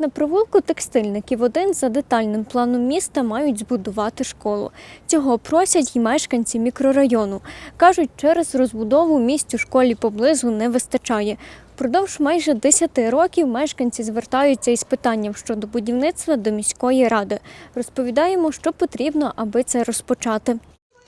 На провулку текстильників один за детальним планом міста мають збудувати школу. Цього просять і мешканці мікрорайону. Кажуть, через розбудову місць у школі поблизу не вистачає. Впродовж майже 10 років мешканці звертаються із питанням щодо будівництва до міської ради. Розповідаємо, що потрібно, аби це розпочати.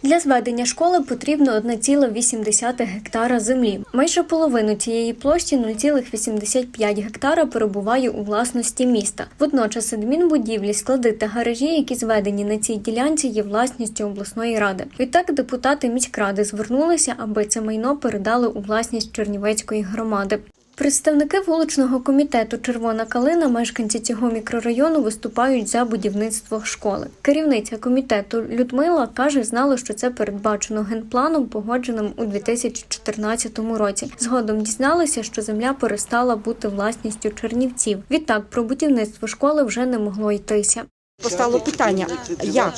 Для зведення школи потрібно 1,8 гектара землі. Майже половину цієї площі 0,85 гектара перебуває у власності міста. Водночас адмінбудівлі, склади та гаражі, які зведені на цій ділянці, є власністю обласної ради. Відтак депутати міськради звернулися, аби це майно передали у власність Чернівецької громади. Представники вуличного комітету Червона калина, мешканці цього мікрорайону, виступають за будівництво школи. Керівниця комітету Людмила каже, знала, що це передбачено генпланом, погодженим у 2014 році. Згодом дізналася, що земля перестала бути власністю чернівців. Відтак про будівництво школи вже не могло йтися. Постало питання, як,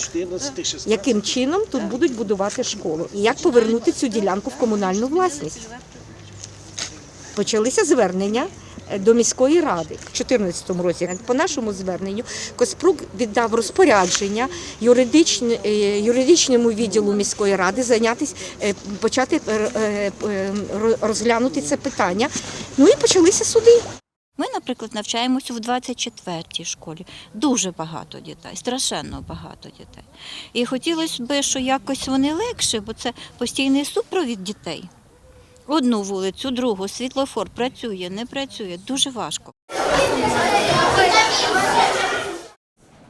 яким чином тут будуть будувати школу і як повернути цю ділянку в комунальну власність. Почалися звернення е, до міської ради в 2014 році. По нашому зверненню Коспрук віддав розпорядження е, юридичному відділу міської ради зайнятися, е, почати розглянути це питання. Ну і почалися суди. Ми, наприклад, навчаємося в 24-й школі. Дуже багато дітей, страшенно багато дітей. І хотілося б, що якось вони легше, бо це постійний супровід дітей. Одну вулицю, другу, світлофор працює, не працює. Дуже важко.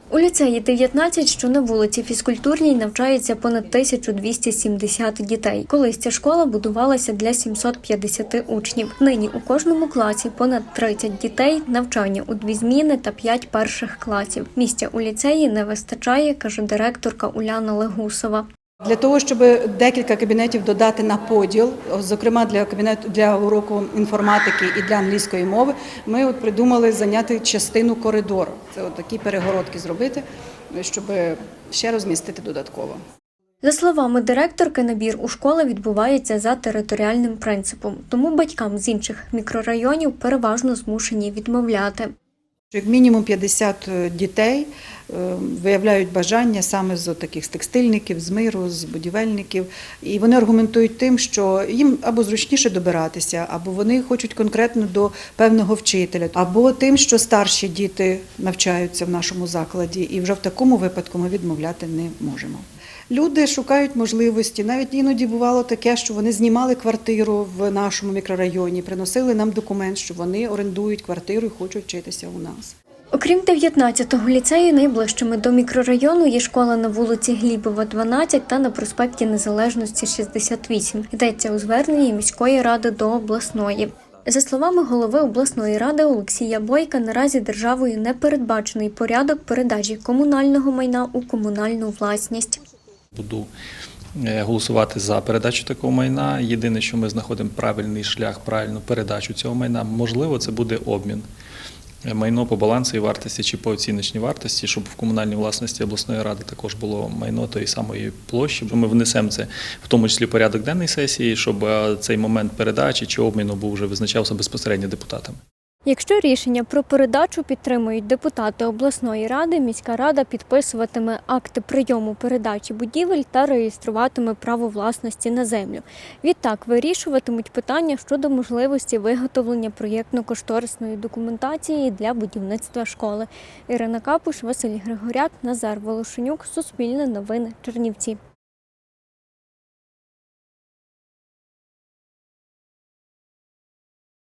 У ліцеї 19, що на вулиці фізкультурній, навчається понад 1270 дітей. Колись ця школа будувалася для 750 учнів. Нині у кожному класі понад 30 дітей, навчання у дві зміни та 5 перших класів. Місця у ліцеї не вистачає, каже директорка Уляна Легусова. Для того, щоб декілька кабінетів додати на поділ, зокрема для кабінету для уроку інформатики і для англійської мови, ми от придумали зайняти частину коридору. Це от такі перегородки зробити, щоб ще розмістити додатково. За словами директорки, набір у школи відбувається за територіальним принципом, тому батькам з інших мікрорайонів переважно змушені відмовляти. Як мінімум 50 дітей е, виявляють бажання саме з таких з текстильників, з миру, з будівельників, і вони аргументують тим, що їм або зручніше добиратися, або вони хочуть конкретно до певного вчителя, або тим, що старші діти навчаються в нашому закладі, і вже в такому випадку ми відмовляти не можемо. Люди шукають можливості. Навіть іноді бувало таке, що вони знімали квартиру в нашому мікрорайоні, приносили нам документ, що вони орендують квартиру і хочуть вчитися у нас. Окрім 19-го ліцею, найближчими до мікрорайону є школа на вулиці Глібова, 12 та на проспекті Незалежності 68. Йдеться у зверненні міської ради до обласної. За словами голови обласної ради Олексія Бойка, наразі державою не передбачений порядок передачі комунального майна у комунальну власність. Буду е, голосувати за передачу такого майна. Єдине, що ми знаходимо правильний шлях, правильну передачу цього майна. Можливо, це буде обмін. Е, Майно по балансовій вартості чи по оціночній вартості, щоб в комунальній власності обласної ради також було майно тої самої площі. Ми внесемо це в тому числі порядок денної сесії, щоб е, цей момент передачі чи обміну був вже визначався безпосередньо депутатами. Якщо рішення про передачу підтримують депутати обласної ради, міська рада підписуватиме акти прийому передачі будівель та реєструватиме право власності на землю. Відтак вирішуватимуть питання щодо можливості виготовлення проєктно-кошторисної документації для будівництва школи. Ірина Капуш, Василь Григоряк, Назар Волошенюк, Суспільне новини, Чернівці.